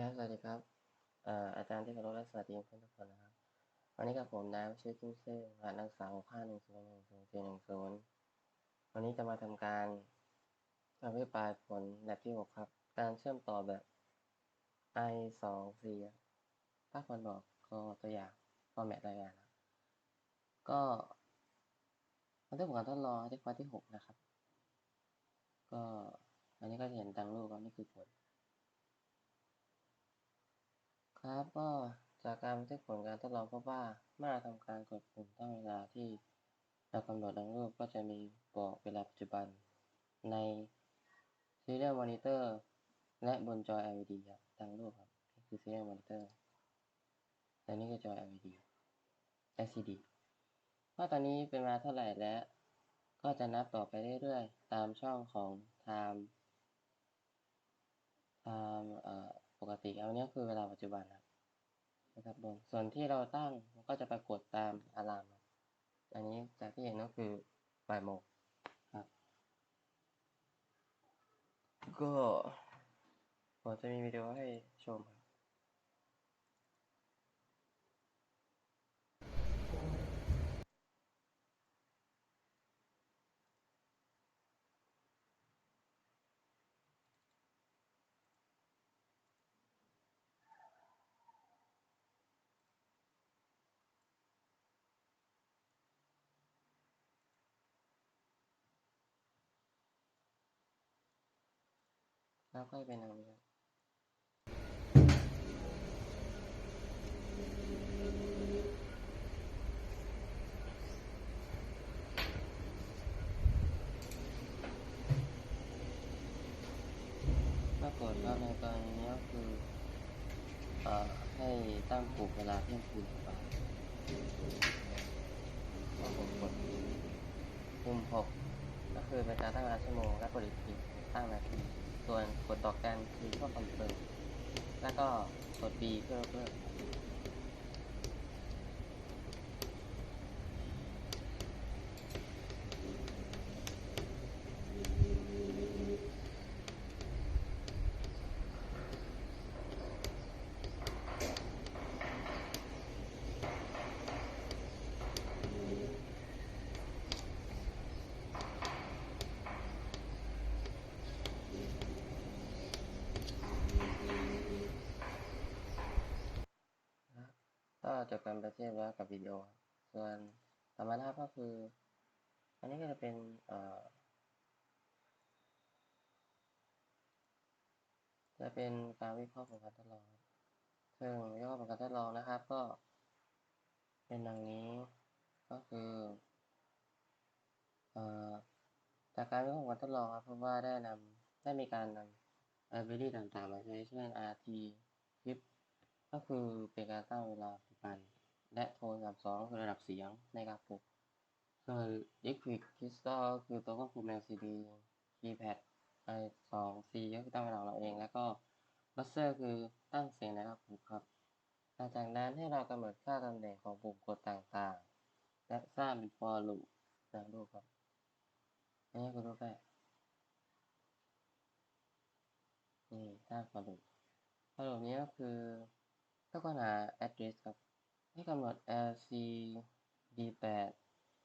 ครับ สวัสดีครับเอ่ออาจารย์ที่เคารพและสวัสดีเพื่อนทุกคนนะครับ วันนี้กับผมนายชื่อจิ้มเซ่รหัสนักศึกษาหกห้าหนึ่งศูนย์หนึ่งศูนย์สี่หนึ่งศูนย์วันนี้จะมาทำการอภิปรายผลแลบที่หกครับ การเชื่อมต่อแบบ i สองสี่ถ้าคนบอกก็ตัวอย่างก็แมทรายงานนะก็บันทึกผลการทดลองที่ข้อที่หกนะครับ ก็อันนี้ก็จะเห็นตังรูปว่านี่คือผล ครับก็จากการบันทึกผลการทดลองพบว่าเมื่อเราทำการกดปุ่มตั้งเวลาที่เรากำหนดดังรูปก็จะมีบอกเวลาปัจจุบันใน Serial Monitor และบนจอ LED ครับดังรูปครับนี่คือ Serial Monitor และนี่คือจอ LED LCD ว่าตอนนี้เป็นเวลาเท่าไหร่และก็จะนับต่อไปเรื่อยๆ ตามช่องของ Time Time เอ่อ ปกติอันนี้ยคือเวลาปัจจุบันครับนะครับบนส่วนที่เราตั้งมันก็จะปรากฏตามอะลาม อันนี้จากที่เห็นก็คือบ่ายโมงครับ ก็ผมจะมีวิดีโอให้ชมครับ แล้วก็เป็นอย่างนี้ครับปรากฏว่าในกรณีนี้ก็คือเอ่อให้ตั้งปลุกเวลาเที่ยงคืนไปก็ผมกดปุ่มหกก็คือเป็นการตั้งเวลาชั่วโมงและกดอีกทีตั้งนาที ส่วนกดดอกจันคือเพื่อคอนเฟิร์มแล้วก็กด B เพื่อเพื่อ ก็จบการประเทียบแล้วกับวิดีโอครับส่วนต่อมาครับก็คือ อันนี้ก็จะเป็นเอ่อจะเป็นการวิเคราะห์ผลการทดลองซึ่งวิเคราะห์ผลการทดลองนะครับ ก็ เป็นดังนี้ก็คือเอ่อจากการวิเคราะห์ผลการทดลองครับพบว่าได้นำได้มีการนำ library ต่างๆ มาใช้เช่น RT คลิปก็คือเป็นการตั้งเวลา ปันและโทนกับสองคือระดับเสียงในการปลุกส่วน Liquid Crystal ก็คือตัวควบคุม LCD Keypad i สอง C ก็คือตั้งเวลาของเราเอง แล้วก็ Buzzer คือตั้งเสียงในการปลุกครับ หลังจากนั้นให้เรากำหนดค่าตำแหน่งของปุ่มกดต่างๆ และสร้างเป็น for loop ดังรูครับนนี้คือรูปแรกนี่สร้าง for loop for loop นี้ก็คือถ้าค้นหา address ครับ ให้กำหนด lcd8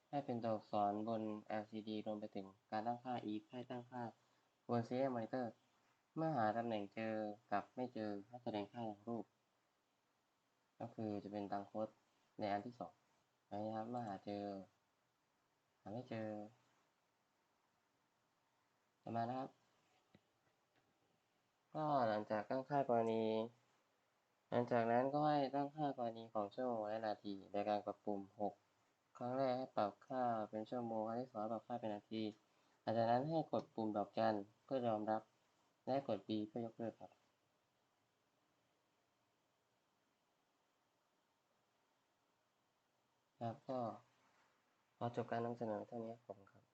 ให้เป็นตัวอักษรบน lcd รวมไปถึงการตั้งค่า if ให้ตั้งค่าบน serial monitor เมื่อหาตำแหน่งเจอกับไม่เจอให้แสดงค่าอย่างรูป ก็คือจะเป็นตังโค้ดในอันที่สองนนี้ครับเมื่อหาเจอ หาไม่เจอต่อมานะครับ ก็หลังจากตั้งค่ากรณี หลังจากนั้นก็ให้ตั้งค่ากรณีของชั่วโมงและนาทีโดยการกดปุ่ม 6 ครั้งแรกให้ปรับค่าเป็นชั่วโมงครั้งที่สองปรับค่าเป็นนาที หลังจากนั้นให้กดปุ่มดอกจันเพื่อยอมรับ และกด B เพื่อยกเลิกครับครับก็ขอจบการนำเสนอเท่านี้ผมครับ